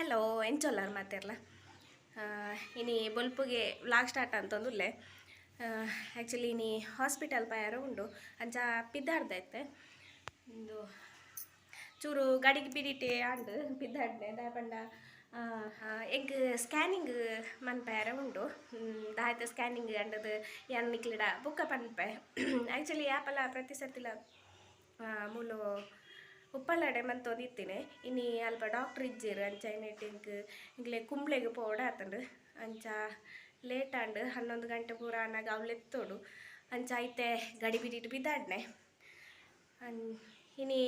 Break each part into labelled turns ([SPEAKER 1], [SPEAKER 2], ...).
[SPEAKER 1] Hello ಎಂಚೊಲ್ಲಾರ ಮಾತಾರಲ್ಲ ಇನಿ ಬೊಲ್ಪುಗೆ ವ್ಲಾಗ್ ಸ್ಟಾರ್ಟ್ ಅಂತಂದುಲ್ಲೆ. ಆ್ಯಕ್ಚುಲಿ ಇನಿ ಹಾಸ್ಪಿಟಲ್ ಪಯಾರ ಉಂಡು. ಅಂಚ ಪಿದ್ದಾಡ್ದೈತೆ ಒಂದು ಚೂರು ಗಾಡಿಗೆ ಬಿಡಿಟೆ ಆಂಡು ಪಿದ್ದಾಡ್ದೆ. ದಾಪಂಡ ಎಗ್ ಸ್ಕ್ಯಾನಿಂಗ್ ಮನ್ಪಯಾರ ಉಂಡು. ದಾಯ್ತ ಸ್ಕ್ಯಾನಿಂಗ್ ಅಂಡದು ಯಾನ್ ನಿಕ್ಲಿಡ? ಬುಕ್ಕ ಪನ್ಪೆ. ಆ್ಯಕ್ಚುಲಿ ಆ್ಯಪಲ್ಲ ಪ್ರತಿ ಸರ್ತಿಲ ಮೂಲು ಉಪ್ಪಳಡೆ ಒಂದಿತ್ತೀನಿ ಇನ್ನು ಅಲ್ಪ ಡಾಕ್ಟ್ರ್ ಇಜ್ಜೆರ್, ಅಂಚ ಐನೆಟಿಂಕ್ ಇಂಗ್ಲೆ ಕುಂಬ್ಳೆಗೆ ಪೋಡ ಆತಂಡು ಅಂಚ ಲೇಟ್ ಆಂಡ್, ಹನ್ನೊಂದು ಗಂಟೆ ಪೂರ ಅನ್ನಾಗ ಅವ್ಲೆತ್ತೋಡು ಅಂಚ ಐತೆ ಗಡಿ ಬಿಟ್ಟಿಟ್ಟು ಬಿದ್ದಾಡ್ನೆ. ಅನ್ ಇನಿ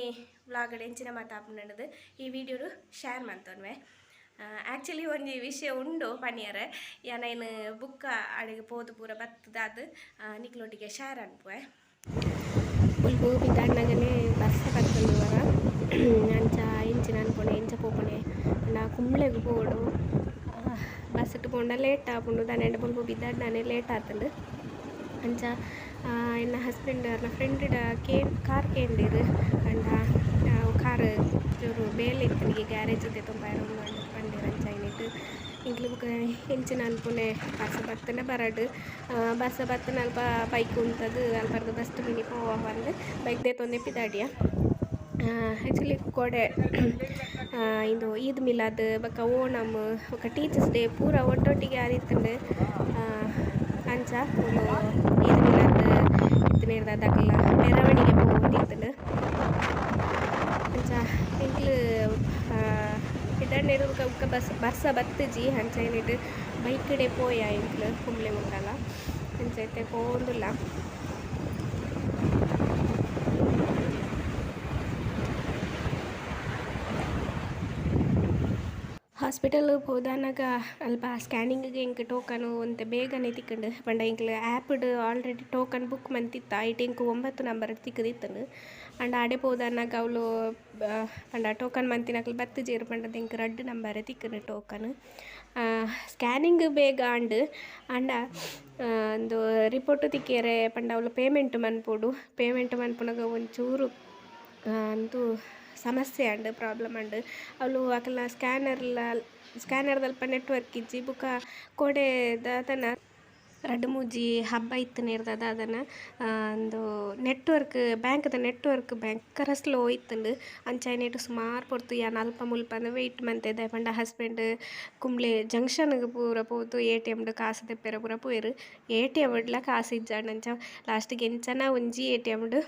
[SPEAKER 1] ವ್ಲಾಗಡ್ ಎಂಚಿನ ಮಾತಾಪುನದು ಈ ವಿಡಿಯೋಡು ಶೇರ್ ಮಾಡ್ತೋನ್ವೆ. ಆ್ಯಕ್ಚುಲಿ ಒಂಜಿ ವಿಷಯ ಉಂಡು ಪನಿಯರೆ ಏನೇನು ಬುಕ್ಕ ಅಡಿಗೆ ಪೋದು ಪೂರ ಅದು ನಿಕ್ಲೊಟ್ಟಿಗೆ ಶೇರ್ ಅನ್ಪುವೆ. ವರ ಅಂಚ ಇಂಚಿನ ಅನ್ಕೊಂಡೆ, ಇಂಚ ಪೋಪಣೆ ನಾ ಕುಂಬ್ಳೆಗ್ ಪೋಡು. ಬಸ್ ಪೋಂಡ, ಲೇಟ್ ಆಪುಂಡು. ದಾನೆಂಡ ಬೊಲ್ಪು ಬಿದ್ದಾಡ್ನಾನೆ ಲೇಟ್ ಆತಂಡು. ಅಂಚ ಎನ್ನ ಹಸ್ಬೆಂಡ್ ನನ್ನ ಫ್ರೆಂಡ್ ಕೇ ಕಾರ್ ಕೇಂದಿರು ಅಂಡ ಕಾರ್ ಚೂರು ಬೇಲೆ ಇತ್ತನಿಗೆ ಗ್ಯಾರೇಜ್ ಇದೆ ತುಂಬ ಪಂಡೆರ್ ಅಂಚ ಐನಿಟ್ಟು ಇಂಕ್ಲು ಬೊಕ ಹೆಂಚಿನ ಅನ್ಪುನೆ ಬಸ್ ಬರ್ತನೆ ಬರಡು. ಬಸ್ ಬರ್ತನ ಅಲ್ಪ ಬೈಕ್ ಉಂಟದು ಅಲ್ಪರ್ದು ಬಸ್ ಮಿನಿ ಪೋವ ಬಂದು ಬೈಕ್ ದೇತೊಂದೆ ಪಿದಾಡಿಯ. ಆ್ಯಕ್ಚುಲಿ ಕೊಡೆ ಇದು ಈದ್ ಮಿಲಾದ್ ಬೊಕ ಓಣಮ್ ಬೊಕ ಟೀಚರ್ಸ್ ಡೇ ಪೂರ ಒಟ್ಟೊಟ್ಟಿಗೆ ಆದಿತ್ತಂಡು ಅಂಚ ಈದ್ ಮಿಲಾದ್ ಇತ್ತಿನೇರ್ದ ಅದಕ್ಕೆಲ್ಲ ಮೆರವಣಿಗೆ ಹೋಗಿತ್ತಂಡು ಅಂಚ ಎಂಕ್ಲು ಇಡಂಡು ಬೊಕ ಬಸ್, ಬರ್ಸ ಬತ್ತಜಿ ಅಂಚ ಬೈಕ್ ಡೇ ಪೋಯ ಎಂಕ್ಲು ಕುಂಬ್ಳೆ ಮುಂಡಲ ಅಂಚ ಇತ್ತೆ ಪೋಂದುಲ್ಲ ಹಾಸ್ಪಿಟಲ್ ಹೋದಾನಾಗ ಅಲ್ಪ ಸ್ಕ್ಯಾನಿಂಗಿಗೆ ಇಂಕ ಟೋಕನು ಅಂತ ಬೇಗನೆ ತಿಕ್ಕಂಡು ಪಂಡ ಇಂಕ್ಲ ಆ್ಯಪ್ಡ್ ಆಲ್ರೆಡಿ ಟೋಕನ್ ಬುಕ್ ಮಂತಿತ್ತ. ಐಟ್ ಇಂಕ್ ಒಂಬತ್ತು ನಂಬರ್ ತಿಕ್ಕದಿತ್ತನು ಅಂಡ್ ಆಡೆ ಪೋದಾನಾಗ ಅವಳು ಪಂಡ ಟೋಕನ್ ಮಂತಿನಕ್ಲು ಬತ್ತು ಜೇರು ಪಂಡದ ಇಂಕ ರಡ್ಡ್ ನಂಬರ್ ತಿಕ್ಕನು ಟೋಕನ್ ಸ್ಕ್ಯಾನಿಂಗ್ ಬೇಗ ಆಂಡ್ ಅಂಡ ಒಂದು ರಿಪೋರ್ಟ್ ತಿಕ್ಕೇರೆ ಪಂಡ ಅವಳು ಪೇಮೆಂಟ್ ಮನ್ಪೋಡು. ಪೇಮೆಂಟ್ ಮನ್ಪುನಾಗ ಒಂಚೂರು ಅಂತೂ ಸಮಸ್ಯೆ ಅಂಡ್ ಪ್ರಾಬ್ಲಮ್ ಅಂಡ್. ಅವಳು ಸ್ಕ್ಯಾನರ್ ಸ್ಕ್ಯಾನರ್ಲ ಸ್ಕ್ಯಾನರ್ದಲ್ಪ ನೆಟ್ವರ್ಕ್ ಇಜ್ಜಿ, ಬುಕ ಕೋಡೆ ದಾದನ ರಡ್ಡ್ ಮೂಜಿ ಹಬ್ಬ ಇತ್ತನೇರ್ದದ ಅದನ್ನು ಒಂದು ನೆಟ್ವರ್ಕ್, ಬ್ಯಾಂಕ್ದ ನೆಟ್ವರ್ಕ್ ಭಯಂಕರ ಸ್ಲೋ ಇತ್ತುಂಡು ಅಂಚಾಯ್ನೇಟ್ ಸುಮಾರು ಪೊರ್ತು ಯಾನ್ ಅಲ್ಪ ಮುಲ್ಪ ಅಂದ್ರೆ ವೆಯ್ಟ್ ಮಂತೆದ ಪಂಡ ಹಸ್ಬೆಂಡ್ ಕುಂಬ್ಳೆ ಜಂಕ್ಷನ್ಗೆ ಪೂರ ಪೋದು ಎ ಟಿ ಕಾಸ್ ಕಾಸು ಪೂರ ಪೋಯರು. ಎ ಟಿ ಎಮ್ಡ್ಲ ಕಾಸು ಇಜ್ಜಾಂಡ್ ಅಂಚ ಲಾಸ್ಟಿಗೆ ಎಂಚನ ಒಂಜಿ ಎ ಟಿ ಎಮ್ಡು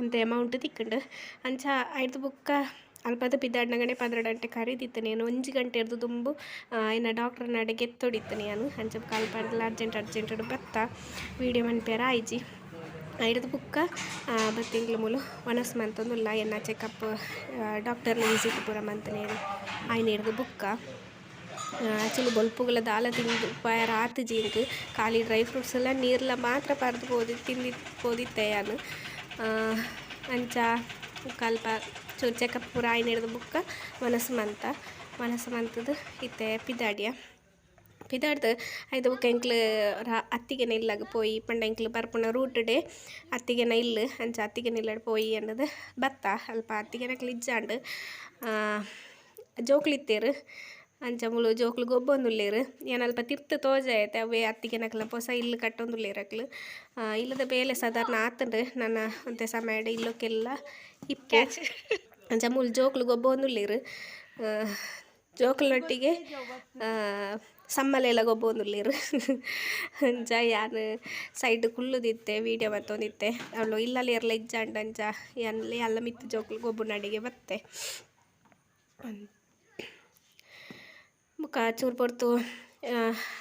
[SPEAKER 1] ಒಂತೆ ಅಮೌಂಟ್ ತಿಕ್ಕಂಡು. ಅಂಚ ಆಯ್ತು ಬುಕ್ಕ ಅಲ್ಪದ ಪಿದಾಡ್ನಗನೆ ಪಂದ್ರಡ್ ಗಂಟೆ ಕರೀದಿತ್ತು ನಾನು. ಒಂಜಿ ಗಂಟೆ ಇರ್ದು ದುಂಬು ಇನ್ನು ಡಾಕ್ಟರ್ ನಡೆ ಗೆತ್ತೊಡಿತ್ತು ನಾನು. ಅಂಚ ಕಲ್ಪಂಡ್ಲ ಅರ್ಜೆಂಟ್ ಅರ್ಜೆಂಟ್ ಬತ್ತ. ವೀಡಿಯೋ ಮನ್ಪೇರ ಆಯ್ಜಿ ಐಡದ ಬುಕ್ಕ ಬತ್ತಿಂಗ್ಲ ಮೂಲು ಒನಸ್ ಮಂತೊಂದುಲ್ಲ, ಎನ್ನ ಚೆಕಪ್ ಡಾಕ್ಟರ್ನ ವಿಸಿಟ್ ಪೂರ ಮಂತನೇರು ಆಯ್ನ ಹಿಡ್ದು ಬುಕ್ಕ ಆ್ಯಕ್ಚುಲಿ ಬೊಲ್ಪುಗಳ ದಾಲ ತಿಂದು ಪಾಯರ್ ಆತು ಜೀನ್ಕ್ ಖಾಲಿ ಡ್ರೈ ಫ್ರೂಟ್ಸ್ ಎಲ್ಲ ನೀರ್ಲ ಮಾತ್ರ ಪರ್ದು ಪೋದಿ ತಿಂದಿ ಪೋದಿತ್ತೆ ನಾನು ಅಂಚ ಕಲ್ಪ ಚೂರು ಚೆಕಪ್ ಪೂರ ಆಯ್ನ ಹಿಡ್ದು ಬುಕ್ಕ ಮನಸ್ಮಂತ ಮಂತ ಮನಸ್ಸು ಮಂತದ್ದು ಇತ್ತೆ ಪಿದಾಡಿಯ. ಪಿದಾಡ್ದು ಐದು ಬುಕ್ಕ ಎಂಕ್ಲು ಅತ್ತಿಗೆನ ಇಲ್ಲಾಗ ಪೋಯಿ ಪಂಡ ಎಂಕ್ಲು ಬರ್ಪುನ ರೂಟ್ ಡೇ, ಅತ್ತಿಗೆನ ಇಲ್ಲು ಅಂಚ ಅತ್ತಿಗೆನ ಇಲ್ಲಡ್ ಪೋಯಿ ಅನ್ನದು ಬತ್ತ. ಅಲ್ಪ ಅತ್ತಿಗೆನ ಇಜ್ಜಾಂಡು ಜೋಕ್ಲಿತ್ತೇರು. ಅಂಚ ಮುಳು ಜೋಕ್ಲು ಗೊಬ್ಬೊಂದುಲ್ಲೇರು. ಏನಲ್ಪ ತಿರ್ತು ತೋಜಾಯತೆ ಅವೇ ಅತ್ತಿಗೆ ನಕ್ಲ ಪೊಸ ಇಲ್ಲು ಕಟ್ಟೊಂದುಲ್ಲೇರಕ್ಲು ಇಲ್ಲದ ಬೇಲೆ ಸಾಧಾರಣ ಆತಂಡ್ರೆ ನನ್ನ ಅಂತೆ ಸಮಯ ಇಲ್ಲೋಕ್ಕೆಲ್ಲ ಇಪ್ಪೆ ಅಂಚ ಮುಳು ಜೋಕ್ಲು ಗೊಬ್ಬೊಂದುಲ್ಲೇರು. ಜೋಕ್ಲೊಟ್ಟಿಗೆ ಸಮ್ಮಲೆಲ್ಲ ಗೊಬ್ಬೊಂದುಲ್ಲೇರು. ಅಂಚ ಯಾನು ಸೈಡ್ ಕುಲ್ಲುದಿತ್ತೆ ವೀಡಿಯೋ ಮತ್ತೊಂದಿತ್ತೆ ಅವಳು ಇಲ್ಲಲ್ಲಿ ಎರಲ ಇಜ್ಜಾಂಡ ಅಂಚ ಎಲ್ಲಿ ಎಲ್ಲ ಮಿತ್ತು ಜೋಕ್ಲು ಗೊಬ್ಬು ನಡಿಗೆ ಬತ್ತೆ. ಬುಕ್ಕ ಚೂರು ಪೊರ್ತು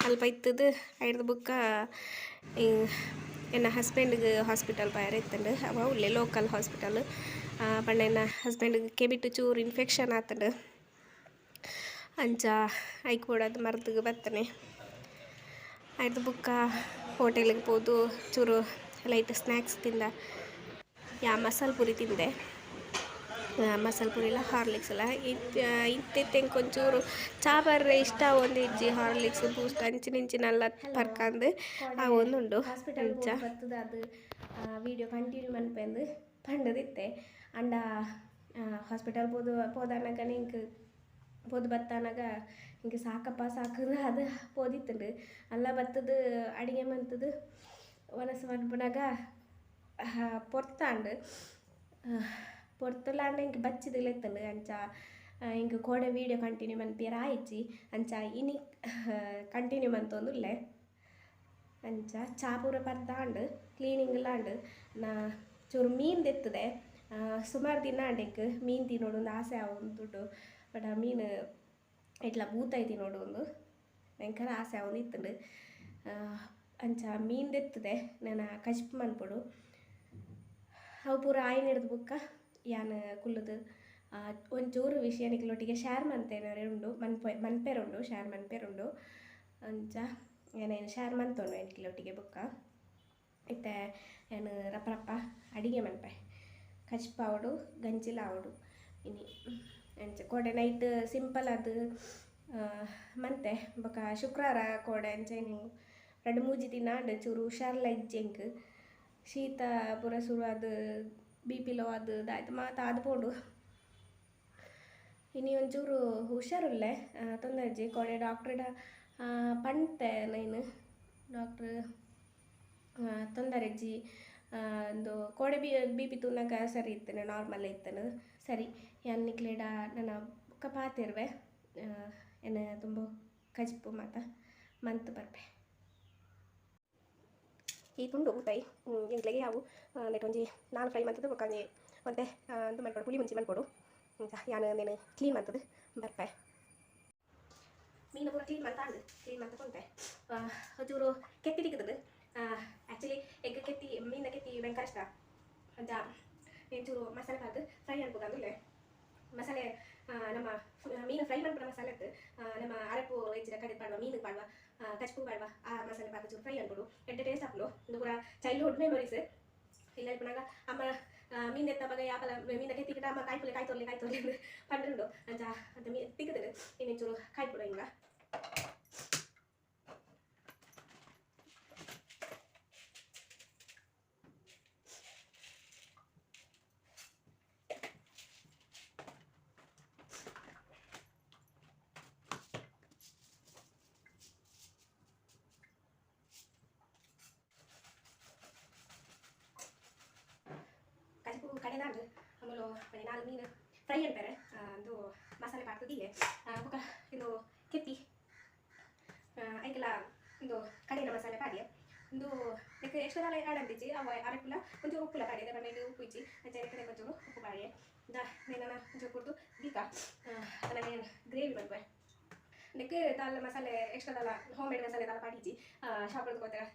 [SPEAKER 1] ಅಲ್ಪ ಇತ್ತದು, ಐಡ್ದು ಬುಕ್ಕ ಎನ್ನ ಹಸ್ಬೆಂಡ್ಗೆ ಹಾಸ್ಪಿಟಲ್ ಬಯರ್ ಇತ್ತಂಡು ಅವ ಉಲ್ಲೆ ಲೋಕಲ್ ಹಾಸ್ಪಿಟಲ್ ಪಂಡ ಎನ್ನ ಹಸ್ಬೆಂಡ್ಗೆ ಕೆಬಿಟ್ಟು ಚೂರು ಇನ್ಫೆಕ್ಷನ್ ಆತಂಡು ಅಂಚ ಐಕ್ ಬೋಡದು ಮರ್ದಿಗೆ ಬರ್ತಾನೆ ಐದು ಬುಕ್ಕ ಹೋಟೆಲಿಗೆ ಹೋದು ಚೂರು ಲೈಟ್ ಸ್ನ್ಯಾಕ್ಸ್ ತಿಂದ. ಯಾ ಮಸಾಲೆ ಪುರಿ ತಿಂದೆ. ಮಸಾಲೆ ಪುರಿ ಎಲ್ಲ ಹಾರ್ಲಿಕ್ಸ್ ಎಲ್ಲ. ಇತ್ತಿತ್ತೆಂಗೆ ಒಂಚೂರು ಚಾ ಬರ್ರೆ ಇಷ್ಟ ಒಂದು ಇಜ್ಜಿ ಹಾರ್ಲಿಕ್ಸ್ ಬೂಸ್ಟ್ ಅಂಚಿನ ಇಂಚಿನೆಲ್ಲ ಪರ್ಕಂದು ಆ ಒಂದುಂಡು ಹಾಸ್ಪಿಟಲ್ ಅದು ವಿಡಿಯೋ ಕಂಟಿನ್ಯೂ ಮನ್ಪೆಂದು ಪಂಡದಿತ್ತೆ ಅಂಡ ಹಾಸ್ಪಿಟಲ್ ಪೋದು ಪೋದಾನಗ ನಿಂಕ್ ಪೋದು ಬತ್ತಾನಾಗ ಹಿಂಗೆ ಸಾಕಪ್ಪ ಸಾಕದು ಅದು ಪೋದಿತ್ತಂಡು ಅಲ್ಲ ಬತ್ತದು ಅಡಿಗೆ ಮಂತದು ಒನಸ ಮನ್ಪುನಾಗ ಪೊರ್ತಾಂಡು. ಪೊರ್ತಲಾಂಡ ಇಂಕ ಬಚ್ಚಿದಿಲೆತ್ತಂಡು ಅಂಚ ಇಂಕ್ ಕೋಡೆ ವೀಡಿಯೋ ಕಂಟಿನ್ಯೂ ಮನ್ಪಿಯರ ಆಯ್ಚಿ, ಅಂಚ ಇನಿ ಕಂಟಿನ್ಯೂ ಮಂತೊಂದುಲ್ಲೆ ಅಂಚ ಚಾ ಪೂರ ಪರ್ದಾಂಡು ಕ್ಲೀನಿಂಗ್ ಲಾಂಡ್, ನಾ ಚೂರು ಮೀನ್ ತೆತ್ತದೆ ಸುಮಾರು ದಿನ ಅಂಡೆಕ್ ಮೀನ್ ತಿನ್ನೋಡು ಒಂದು ಆಸೆ ಆವೊಂದುಂಡು ಬಟ್ ಆ ಮೀನು ಇಟ್ಲ ಬೂತೈತಿ ನೋಡು ಒಂದು. ಭಯಂಕರ ಆಸೆ ಆವೊಂದು ಇತ್ತುಂಡು. ಅಂಚ ಮೀನ್ ತೆತ್ತದೆ ನಾನು ಕಶ್ಪ್ ಮನ್ಪೊಡು. ಅವು ಪೂರ ಆಯ್ನ ಹಿಡ್ದು ಯಾನ್ ಕುಲ್ಲುದು ಒಂಚೂರು ವಿಷಯ ನಿಕ್ಲೊಟ್ಟಿಗೆ ಶೇರ್ ಮನ್ತೇನೆ ಉಂಡು ಮನ್ಪೆ ಮನ್ಪೆರುಂಡು ಶೇರ್ ಮನ್ಪೆರುಂಡು ಅಂಚ ಏನೇನು ಶೇರ್ ಮನ್ತೊಂಡು ಎನ್ಕಿಲೊಟ್ಟಿಗೆ ಬೊಕ್ಕ ಇತ್ತೆ ಏನು ರಪ್ಪ ರಪ್ಪ ಅಡಿಗೆ ಮನ್ಪೆ ಕಚ್ಪಾವಡು ಗಂಜಿಲ ಆವಡು ಇನಿ ಅಂಚ ಕೋಡೆ ನೈಟ್ ಸಿಂಪಲ್ ಅದು ಮಂತೆ ಬೊಕ ಶುಕ್ರವಾರ ಕೋಡೆ ಅಂಚೆನು ರಡ್ ಮೂಜಿ ದಿನ ಚೂರು ಹುಷಾರ್ಲ ಇಜ್ಜೆಂಕ್ ಶೀತ ಪೂರ ಶುರು ಆದ್ ಬಿ ಪಿ ಲೋ ಆದ್ ದಾಯ್ತ ಮಾತ ಆದ್ ಪೋಂಡು. ಇನಿ ಒಂಚೂರು ಹುಷಾರುಲ್ಲೆ ತೊಂದರೆ ಇಜ್ಜಿ ಕೊಡೆ ಡಾಕ್ಟ್ರೆಡ ಪಂಡ್ತೆ ನೈನ್. ಡಾಕ್ಟ್ರ್ ತೊಂದರೆ ಇಜ್ಜಿ ಒಂದು ಕೋಡೆ ಬಿ ಬಿ ಪಿ ತೂನಗ ಸರಿ ಇತ್ತೇನೆ ನಾರ್ಮಲ್ ಇತ್ತೇನೆ. ಸರಿ ಯಾನ್ ನಿಕ್ಲೆಡ ನನ್ನ ಬೊಕ್ಕ ಎನ್ನ ತುಂಬ ಕಜ್ಪು ಮಾತ ಮಂತ್ ಬರ್ಪೆ ಈ ತುಂಡು ಊತಾಯಿ ಎಂಕ್ಲೆಗೆ ಯಾವು ನೆಟ್ ಒಂಜಿ ನಾನು ಫ್ರೈ ಮಂತದ್ದು ಬೊಕ್ಕ ಒಂಜಿ ಮತ್ತೆ ಇದು ಮಾಡ್ಕೊಡು ಪುಳಿ ಮುಂಚಿ ಮಾಡ್ಕೊಡು. ಅಂತ ಯಾನು ಅಂದೇನು ಕ್ಲೀನ್ ಮಾಡ್ತದೆ, ಬರ್ಪೆ. ಮೀನು ಪೂರ ಕ್ಲೀನ್ ಮಾಡ್ತಾಂಡು ಕ್ಲೀನ್ ಮಾಡ್ತಾ ಕೊಂತೆ. ಒಂಚೂರು ಕೆತ್ತಿ ತಿಕ್ಕದು ಆ್ಯಕ್ಚುಲಿ ಎಗ್ ಕೆತ್ತಿ ಮೀನ ಕೆತ್ತಿ ಭಯಂಕರ ಇಷ್ಟ ಅಂತ ಒಂಚೂರು ಮಸಾಲೆ ಹಾಕಿ ಫ್ರೈ ಅನ್ಬೇಕಂದ್ರೆ ಮಸಾಲೆ ನಮ್ಮ ಮೀನು ಫ್ರೈ ಮಾಡ್ಬಿಡೋ ಮಸಾಲೆ ಇತ್ತು ನಮ್ಮ ಅರಪು ಹೆಚ್ಚಿನ ಕಡೆ ಪಾಡುವ ಮೀನು ಪಾಡುವ ಕಚ್ಪು ಪಾಡುವ, ಆ ಮಸಾಲೆ ಪಾಕ ಚೂರು ಫ್ರೈ ಅನ್ಬಿಡು ಎಡ್ಡೆ ಟೇಸ್ಟ್ ನಗುರ ಚೈಲ್ಡ್ಹುಡ್ ಮೆಮೊರೀಸ್ ಇಲ್ಲ ಇಪ್ಪನಾಗ ಅಮ್ಮ மீன் எத்த பகை ஆகல மீனை கெத்திக்கிட்டா அம்மா காய் பிள்ளை காய் தோல்லை காய் தோல்லை பன்னிருந்தோம் அந்த மீன் திக்குதுன்னு இன்னும் காய் போடுவீங்களா ನಾಲ್ಕು ಮೀನು ಫ್ರೈ ಅಂತಾರೆ ಒಂದು ಮಸಾಲೆ ಪಾಕದಿಗೆ ಬುಕ್ಕ ಇದು ಕೆತ್ತಿ. ಐಕೆಲ್ಲ ಒಂದು ಕಡಿನ ಮಸಾಲೆ ಪಾಡಿಗೆ ಒಂದು ನೆಕ್ ಎಷ್ಟು ಕಾಲ ಆಡಂದಿಜ್ಜಿ ಅವ ಅರಕುಲ ಒಂಚೂರು ಉಪ್ಪುಲ ಕಾಡಿದೆ ಬಣ್ಣೆ ಉಪ್ಪು ಇಜ್ಜಿ ಅಂಚೆ ಕಡೆ ಒಂಚೂರು ಉಪ್ಪು ಕಾಡಿಗೆ ನಾನು ಒಂಚೂರು ಕುಡಿದು ಬೀಕ. ನಾನು ಗ್ರೇವಿ ಮಾಡುವೆ ನೆಕ್ ದಾಲ್ ಮಸಾಲೆ ಎಕ್ಸ್ಟ್ರಾ ದಾಲ ಹೋಮ್ ಮೇಡ್ ಮಸಾಲೆ ದಾಲ ಪಾಡಿಜ್ಜಿ ಶಾಪಡ್ದು ಹೋಗ್ತಾರೆ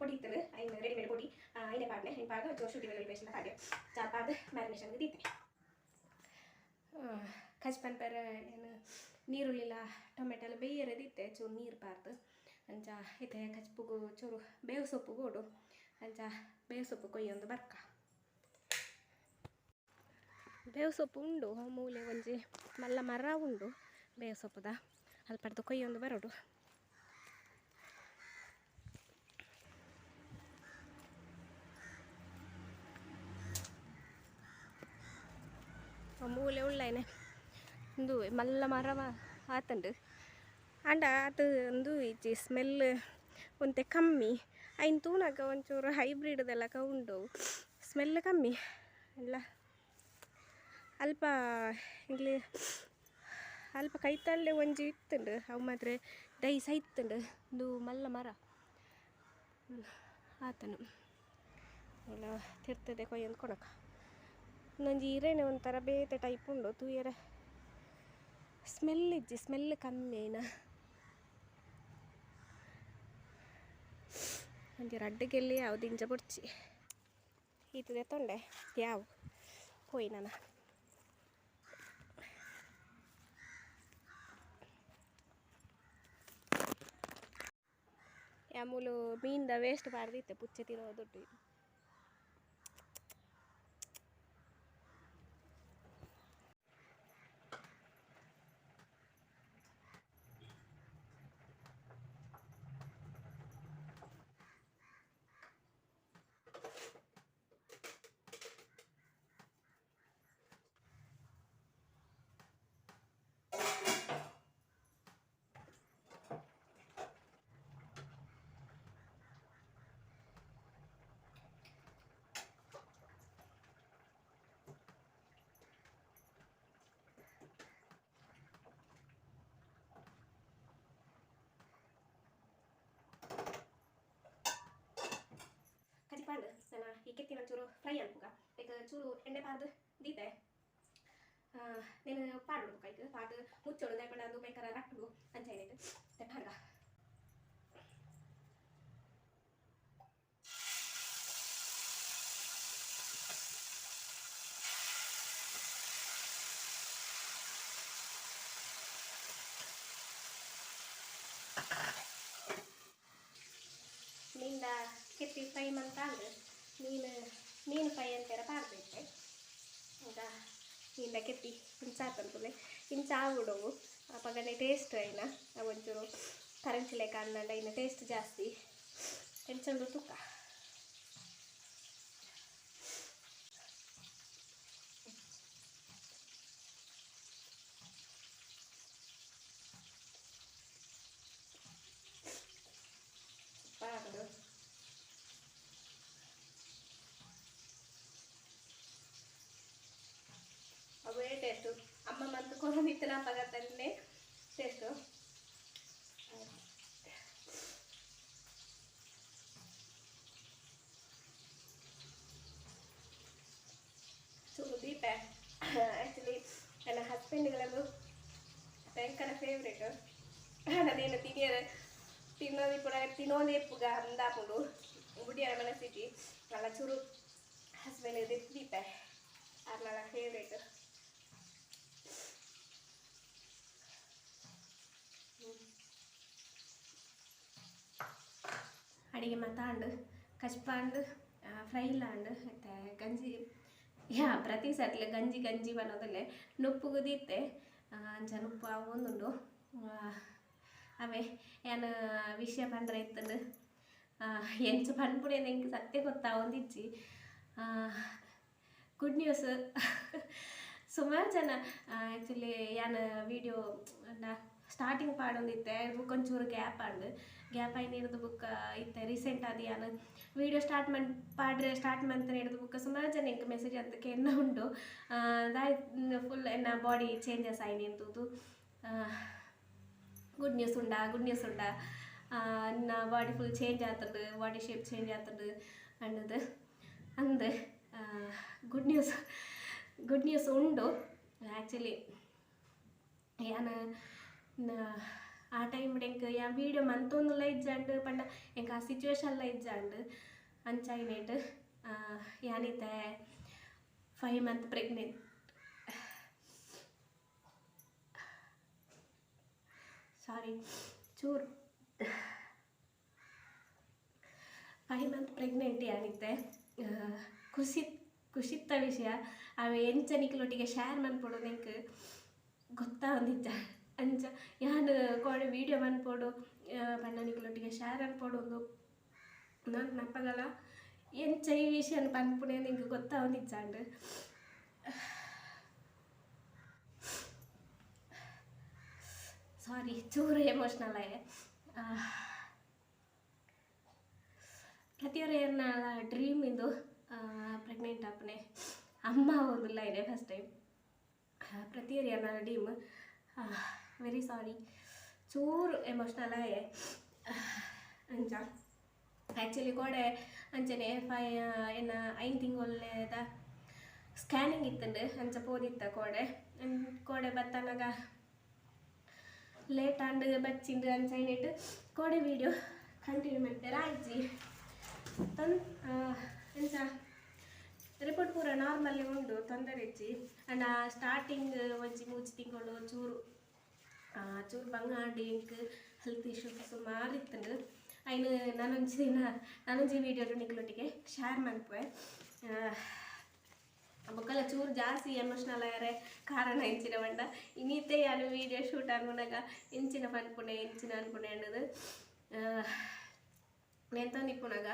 [SPEAKER 1] பொடி இத்தது ஐந்து ரெடிமேட் பொடி ஐந்து பாடினேன் பாடு ஜோஷ் சுட்டி வெளியில் பேசின பாடு சாப்பாடு மேரினேஷனுக்கு ದೀತೆ ದೀತೆ ಕಚ್ಪನ್ ಪೆರ ಏನು ನೀರುಳ್ಳಿಲ ಟೊಮೆಟೊ ಎಲ್ಲ ಬೇಯರದಿತ್ತೆ, ಚೂರು ನೀರು ಪಾರ್ದು. ಅಂಚ ಇತ್ತೆ ಕಚ್ಪುಗು ಚೂರು ಬೇವು ಸೊಪ್ಪು ಗೋಡು ಅಂಚ ಬೇವು ಸೊಪ್ಪು ಕೊಯ್ಯೊಂದು ಬರ್ಕ. ಬೇವು ಸೊಪ್ಪು ಉಂಡು, ಮೂಲೆ ಒಂಜಿ ಮಲ್ಲ ಮರ ಉಂಡು ಬೇವು ಸೊಪ್ಪುದ. ಅಲ್ಪಡ್ದು ಕೊಯ್ಯೊಂದು ಬರೋಡು. ಮೂಲೆ ಉಳ್ಳಾಯ್ನೆ ಉಂದು ಮಲ್ಲ ಮರವ ಆತಂಡು ಆಂಡ ಅದು ಒಂದು ಇಜ್ಜಿ ಸ್ಮೆಲ್ ಒಂತೆ ಕಮ್ಮಿ ಐನ್ ತೂನಗ ಒಂಚೂರು ಹೈಬ್ರಿಡ್ದೆಲ್ಲ ಉಂಡು ಸ್ಮೆಲ್ ಕಮ್ಮಿ ಎಲ್ಲ ಅಲ್ಪ ಇಲ್ಲಿ ಅಲ್ಪ ಕೈತಳ್ಳೆ ಒಂಜಿ ಇತ್ತುಂಡು ಅವು ಮಾತ್ರ ದೈಸ ಇತ್ತುಂಡು ಇದು ಮಲ್ಲ ಮರ ಆತನು ಎಲ್ಲ ತಿರ್ತದೆ ಕೊಯ್ಯೊಂದು ಕೊಡಕ ಒಂದೊಂದು ಈರೇನೆ ಒಂಥರ ಬೇತೆ ಟೈಪ್ ಉಂಡು ತೂಯರೆ ಸ್ಮೆಲ್ ಇಜ್ಜಿ ಸ್ಮೆಲ್ ಕಮ್ಮಿ ಐನ ಒಂಜಿ ರಡ್ಡಿಗೆಲ್ಲಿ ಯಾವ್ದು ಇಂಜ ಬುಡ್ಚಿ. ಈತದೆ ತೊಂಡೆ, ಯಾವ? ಹೋಯ್ ನಾನು. ಯಾಮೂಲು ಮೀನ್ದ ವೇಸ್ಟ್ ಪಾಡ್ದಿತ್ತೆ ಪುಚ್ಚೆ ತಿರೋ ದುಡ್ಡು. ಕಾಣ್ತದೆ ನನ್ನ ಎಕ್ಕೆ ಕೆಲ ಚೂರು ಫ್ರೈ ಅನ್ಸುತ್ತ ಲೈಕ್ ಚೂರು ಎಣ್ಣೆ ಕಾದು ಬೀತೆ ಏನಾದ್ರು ಪಾರ್ಲ್ ಮಾಡ್ಬೇಕಾಯ್ತು ಪಾರ್ಲ್ ಮುಚ್ಚಳ ಲೇಕಂಡ್ ರೂಮ್ ಎಂಕಲ್ನ ರಡ್ಡ್ ಆಪುಂಡು ಅಂಚನೆ. ಫಿಶ್ ಫ್ರೈ ಅಂತ ಅಂದರೆ ಮೀನು ಮೀನು ಫೈ ಅಂತೇರ ಬಾರ್ದೈತೆ ಈಗ ಮೀನ ಕೆತ್ತಿ ಹಿಂಚಾತಂತಲೇ ಹಿಂಚಾಬಿಡವು ಅಪ್ಪಗನೆ ಟೇಸ್ಟ್ ಐನ ಒಂಚೂರು ಕರೆನ್ಸಿ ಲೆಕ್ಕ ಅನ್ನಂಡ ಇನ್ನು ಟೇಸ್ಟ್ ಜಾಸ್ತಿ. ಹೆಂಚಂದು ತುಕ್ಕ ಎಲ್ಲ ಪದಾರ್ಥಗಳನ್ನೇ ಸೇರಿಸು ಸೊ ದೀಪ ಆ್ಯಕ್ಚುಲಿ ನನ್ನ ಹಸ್ಬೆಂಡ್ಗಳದ್ದು ಭಯಂಕರ ಫೇವ್ರೇಟು ಅದೇನು ತಿನ್ನಿಯ ತಿನ್ನೋದು ಕೂಡ ತಿನ್ನೋದೇ ಪುಗ ಅಂದಾಪುಡು ಗುಡಿಯರ ಮನಸ್ಸಿಗೆ ನನ್ನ ಚೂರು ಹಸ್ಬೆಂಡ್ ದೀಪ ಅದು ನನ್ನ ಫೇವ್ರೇಟು ಅಡಿಗೆ ಮಾತಾಂಡು ಕಚ್ಪಾಂಡು ಫ್ರೈ ಲಾಂಡ್ ಮತ್ತು ಗಂಜಿ, ಯಾ, ಪ್ರತಿ ಸತ್ಲೆ ಗಂಜಿ ಗಂಜಿ ಬನ್ನೋದಲ್ಲೇ ನುಪ್ಪು ಕುದೀತೆ ಅಂಚ ನುಪ್ಪು ಒಂದುಂಡು ಅವೇ ಏನು, ವಿಷಯ ಬಂದ್ರೆ ಇತ್ತಂದು ಎಂಚು ಪನ್ಪುಡೆ ನಂಗೆ ಸತ್ಯ ಗೊತ್ತಾ ಗುಡ್ ನ್ಯೂಸ್ ಸುಮಾರು ಜನ ಆ್ಯಕ್ಚುಲಿ ಏನು ವೀಡಿಯೋ ಸ್ಟಾರ್ಟಿಂಗ್ ಪಾಡೊಂದಿತ್ತೆ ಬುಕ್ ಒಂಚೂರು ಗ್ಯಾಪ್ ಆಂಡ್ ಗ್ಯಾಪ್ ಆಯ್ನ ಹಿಡಿದು ಬುಕ್ ಇತ್ತೆ ರೀಸೆಂಟ್ ಅದು ಯಾನು ವೀಡಿಯೋ ಸ್ಟಾರ್ಟ್ ಮನ್ ಪಾಡ್ರೆ ಸ್ಟಾರ್ಟ್ ಮಂತನ ಹಿಡಿದು ಬುಕ್ ಸುಮಾರು ಜನ ಇಂಕ ಮೆಸೇಜ್ ಅಂತಕ್ಕೆ ಎನ್ನ ಉಂಡು ದಾಯ್ ಫುಲ್ ಎನ್ನ ಬಾಡಿ ಚೇಂಜಸ್ ಆಯ್ನಿ ಅಂತದ್ದು ಗುಡ್ ನ್ಯೂಸ್ ಉಂಡಾ ಗುಡ್ ನ್ಯೂಸ್ ಉಂಡಾ నా బాడీ ఫుల్ చేంజ్ అవుతుంది బాడీ షేప్ చేంజ్ అవుతుంది ಅನ್ನೋದು ಅಂದು ಗುಡ್ ನ್ಯೂಸ್ ಗುಡ್ ನ್ಯೂಸ್ ಉಂಡು ಆ್ಯಕ್ಚುಲಿ ಯಾನು ಆ ಟೈಮ್ ಎಂಕ್ ಯಾ ವೀಡಿಯೋ ಮಂತೊಂದುಲ ಇಜ್ಜಂಡು, ಪಂಡ ಎಂಕ್ ಆ ಸಿಚುವೇಶನ್ಲ ಇಜ್ಜಂಡು ಅಂಚಾಯ್ನೇಟ್ ಯಾನಿತೆ ಫೈವ್ ಮಂತ್ ಪ್ರೆಗ್ನೆಂಟ್ ಸಾರಿ ಚೂರು ಫೈವ್ ಮಂತ್ ಪ್ರೆಗ್ನೆಂಟ್ ಯಾನಿತೆ ಖುಷಿ ಖುಷಿತ್ತ ವಿಷಯ. ಅವು ಎಂಚನಿಕ್ಲೊಟ್ಟಿಗೆ ಶೇರ್ ಮನ್ಪೊಡು ನೆಂಕ್ ಗೊತ್ತಾ ಒಂದಿಜ್ಜ ಅಂಚ ಯಾನ್ ಕೋಡೆ ವೀಡಿಯೋ ಮನ್ಪೊಡು ಪಂಡನಿಕ್ಲೊಟ್ಟಿಗೆ ಶೇರ್ ಅನ್ಪೊಡು ಉಂದು ನಾನು ನಪ್ಪಗಲ ಎಂಚ ಈ ವಿಷಯ ಪನ್ಪುಣೆ ನಿಂಗೆ ಗೊತ್ತಾ ಒಂದಿಜ್ಜಾಂಡ್ ಸಾರಿ ಚೂರು ಎಮೋಷ್ನಲ್ ಆಯೆ ಪ್ರತಿಯೊರು ಏನ ಡ್ರೀಮ್ ಇಂದು ಪ್ರೆಗ್ನೆಂಟ್ ಆಪನೆ ಅಮ್ಮ ಒಂದಿಲ್ಲ ಇದೆ ಫಸ್ಟ್ ಟೈಮ್ ಪ್ರತಿಯೊರು ಏನ ಡ್ರೀಮ್ ವೆರಿ ಸಾರಿ ಚೂರು ಎಮೋಷ್ನಲ್ ಆಯೆ. ಅಂಚ ಆ್ಯಕ್ಚುಲಿ ಕೋಡೆ ಅಂಚನೆ ಫೈ ಏನ ಐನ್ ತಿಂಗಳದ ಸ್ಕ್ಯಾನಿಂಗ್ ಇತ್ತಂಡು ಅಂಚ ಪೋದಿತ್ತ ಕೋಡೆ. ಕೋಡೆ ಬತ್ತನಾಗ ಲೇಟ್ ಆಂಡ್ ಬಚ್ಚಿಂಡು ಅಂಚ ಏನಿಟ್ಟು ಕೋಡೆ ವೀಡಿಯೋ ಕಂಟಿನ್ಯೂ ಮಾಡ್ತಾರೆ ಆಯ್ತು ತನ್ ಎಂಚ ರಿಪೋರ್ಟ್ ಪೂರ ನಾರ್ಮಲ್ಲಿ ಉಂಡು ತೊಂದರೆ ಇಜ್ಜಿ ಅಂಡ್ ಸ್ಟಾರ್ಟಿಂಗ್ ಒಂಜಿ ಮೂಚಿ ತಿಂಗಳು ಚೂರು ಚೂರು ಬಂಗಾಡಿ ಇಂಕ್ ಹೆಲ್ತ್ ಇಶ್ಯೂಸ್ ಸುಮಾರು ಇತ್ತು ಅಯ್ನ ನಾನೊಂಜಿ ದಿನ ನಾನೊಂಜಿ ವೀಡಿಯೋ ನಿಕ್ಲೊಟ್ಟಿಗೆ ಶೇರ್ ಮಾಡ್ಪೆ ಬೊಕ್ಕಲ ಚೂರು ಜಾಸ್ತಿ ಎಮೋಷ್ನಲ್ ಆಯರೆ ಕಾರಣ ಇಂಚಿನ ಬಂಡ ಇನ್ನಿತ್ತೆ ಯಾರು ವೀಡಿಯೋ ಶೂಟ್ ಅನ್ಕೊಂಡಾಗ ಇಂಚಿನ ಅನ್ಕೊಂಡೆ ಇಂಚಿನ ಅನ್ಕೊಂಡೆ ಅನ್ನೋದು. ನೆಂತ ನಿಪ್ಪುನಾಗ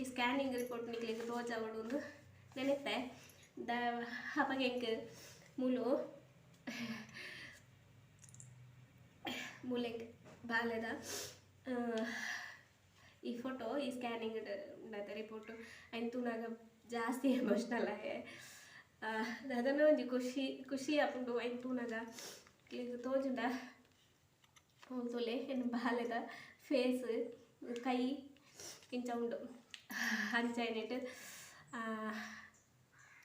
[SPEAKER 1] ಈ ಸ್ಕ್ಯಾನಿಂಗ್ ರಿಪೋರ್ಟ್ ನಿಕ್ಲಿಕ್ಕೆ ತೋಚ ಒಂದು ನೆನಪೆ. ದ ಎಂಕ್ ಮುಲು ಮುಲೆಂಗ್ ಬಾಲೆದ ಈ ಫೋಟೋ ಈ ಸ್ಕ್ಯಾನಿಂಗ್ ಉಂಡತ ರಿಪೋರ್ಟ್ ಐನ್ ನಾಗ ಜಾಸ್ತಿ ಎಮೋಷ್ನಲ್ ಆಯೆ ಅದನ್ನ ಒಂಜಿ ಖುಷಿ ಖುಷಿ ಆಪುಂಡು ಐನ್ ನಾಗ ತೋಜುಂಡ ಹೋಗ್ತೊಲೆ ಏನು ಬಾಲ್ಯದ ಫೇಸ್ ಕೈ ಕಿಂಚ ಉಂಡು. ಅಂಚ ಏನಿಟ್ಟು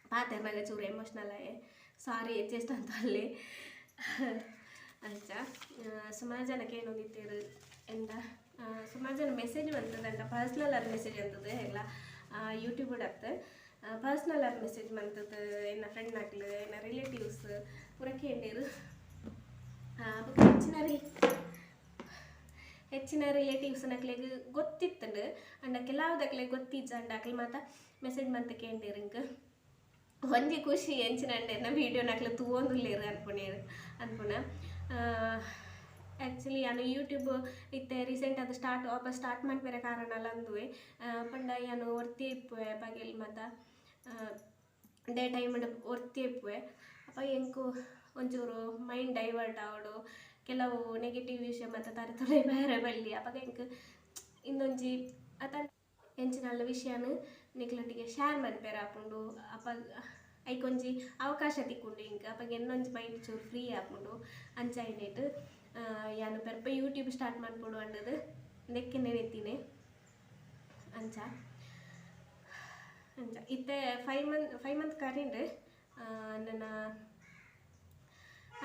[SPEAKER 1] ಪಾತೆರ್ನಾಗ ಚೂರು ಎಮೋಷ್ನಲ್ ಆಯೆ ಸಾರಿ ಎಚ್ಚೆಸ್ಟ್ ಅಂತ ಅಲ್ಲಿ ಅಂಚ ಸುಮಾರು ಜನಕ್ಕೆ ಏನು ನಿಂತಿರು ಎಂದ ಸುಮಾರು ಜನ ಮೆಸೇಜ್ ಬಂತದಂಡ ಪರ್ಸ್ನಲ್ ಆದ ಮೆಸೇಜ್ ಅಂತದೆ ಎಲ್ಲ ಯೂಟ್ಯೂಬ್ ಡಪ್ತು ಪರ್ಸ್ನಲ್ ಆದ ಮೆಸೇಜ್ ಬಂತದ್ದು ಏನ ಫ್ರೆಂಡ್ ನಕ್ಲು ಏನ ರಿಲೇಟಿವ್ಸ್ ಪೂರ ಕೇಳಿರು ಹೆಚ್ಚಿನ ರಿ ಹೆಚ್ಚಿನ ರಿಲೇಟಿವ್ಸ್ ನಕ್ಲೆಗ್ ಗೊತ್ತಿತ್ತಂಡು ಅಂಡ ಕೆಲವುದಕ್ಲೆ ಗೊತ್ತಿಜ್ಜ ಅಂಡ ಅಕ್ಲೆ ಮಾತ ಮೆಸೇಜ್ ಮಂತ ಕೇಂಡಿರು ಇಂಕ ಒಂಜಿ ಖುಷಿ ಎಂಚಿನ ಅಂಡೆನ ವೀಡಿಯೋ ನಕ್ಲೆ ತೂವೊಂದುಲ್ಲೇರು ಅನ್ಪುಣೇರು, ಅನ್ಪುಣ. ಆ್ಯಕ್ಚುಲಿ ಏನು ಯೂಟ್ಯೂಬ್ ಇತ್ತೆ ರೀಸೆಂಟ್ ಅದು ಸ್ಟಾರ್ಟ್ ವಾಪಸ್ ಸ್ಟಾರ್ಟ್ ಮಾಡ್ಬೇರೆ ಕಾರಣ ಅಲ್ಲ ಅಂದುವೆ. ಪಂಡ ಯಾನು ಒರ್ತಿ ಇಪ್ಪುವೆ ಬಗೆಲ್ ಮಾತ ಡೇ ಟೈಮ್ ಒರ್ತಿ ಇಪ್ಪುವೆ. ಅಪ್ಪ ಎಂಕು ಒಂಚೂರು ಮೈಂಡ್ ಡೈವರ್ಟ್ ಆವಡು, ಕೆಲವು ನೆಗೆಟಿವ್ ವಿಷಯ ಮತ್ತು ತರ ತೊಲೆ ಬೇರೆ ಬಳ್ಳಿ ಅಪ್ಪ ಎಂಕ್ ಇನ್ನೊಂಜಿ ಅತ ಎಂಚಿನಲ್ಲ ವಿಷಯನು, ನಿಕ್ಲೊಟ್ಟಿಗೆ ಶೇರ್ ಮನ್ಪೇರ ಆಪುಂಡು ಅಪ್ಪ ಐಕೊಂಜಿ ಅವಕಾಶ ತಿಕ್ಕೊಂಡು ಇಂಕ ಅಪ್ಪಗೆ ಎನ್ನೊಂಜಿ ಮೈಂಡ್ ಚೂರು ಫ್ರೀ ಆಪುಂಡು ಅಂಚ ಐನೇಟ್ ಯಾನು ಪೆರ್ಪ ಯೂಟ್ಯೂಬ್ ಸ್ಟಾರ್ಟ್ ಮಾಡ್ಕೊಡು ಅನ್ನೋದು ನೆಕ್ಕೆನೆ ನೆತ್ತೀನಿ ಅಂಚ ಅಂಚ ಇತ್ತೆ ಫೈವ್ ಮಂತ್ ಫೈವ್ ಮಂತ್ ಕರೀಂಡು ನನ್ನ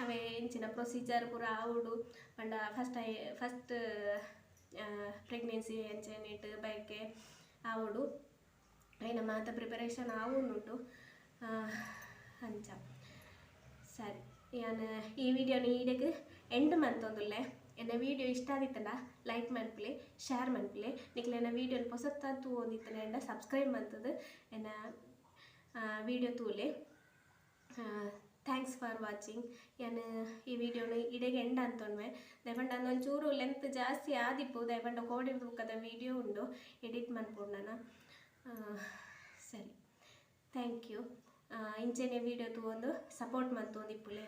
[SPEAKER 1] ಅವೇ ಇಂಚಿನ ಪ್ರೊಸೀಜರ್ ಪೂರ ಆವುಡು ಪಂಡ ಫಸ್ಟ್ ಐ ಫಸ್ಟ್ ಪ್ರೆಗ್ನೆನ್ಸಿ ಎಂಚೆನೇಟ್ ಬೈಕೆ ಆವುಡು ಐನ ಮಾತ ಪ್ರಿಪರೇಷನ್ ಆವುಂಡುಂಡು ಆ, ಅಂಚ ಸರಿ ನಾನು ಈ ವಿಡಿಯೋ ಈಡೆಗ್ ಎಂಡ್ ಮಂತೊಂದುಲ್ಲೆ ಎನ್ನ ವಿಡಿಯೋ ಇಷ್ಟ ಆದಿತ್ತಲ್ಲ ಲೈಕ್ ಮನ್ಪ್ಲೆ ಶೇರ್ ಮನ್ಪ್ಲೆ ನಿಕ್ಲೆ ಎನ್ನ ವಿಡಿಯೋನ ಹೊಸತ್ತ ತೂವೊಂದಿತ್ತನ ಎಂಡ ಸಬ್ಸ್ಕ್ರೈಬ್ ಮಂತದ್ದು ಎನ್ನ ವಿಡಿಯೋ ತೂಲೆ ಥ್ಯಾಂಕ್ಸ್ ಫಾರ್ ವಾಚಿಂಗ್ ಏನು ಈ ವಿಡಿಯೋನ ಇಡೆಗೆ ಎಂಡ್ ಅಂತೊಂಡ್ವೆ ದಯಪಂಡ ಒಂಚೂರು ಲೆಂತ್ ಜಾಸ್ತಿ ಆದಿಪ್ಪು ದಯಪಂಡ ಕೋಡಿ ತೂಕದ ವಿಡಿಯೋ ಉಂಡು ಎಡಿಟ್ ನಾನು ಸರಿ ಥ್ಯಾಂಕ್ ಯು ಇಂಚೆನೆ ವಿಡಿಯೋ ತೂವೊಂದು ಸಪೋರ್ಟ್ ಮಂತೊಂದಿಪ್ಪುಲೆ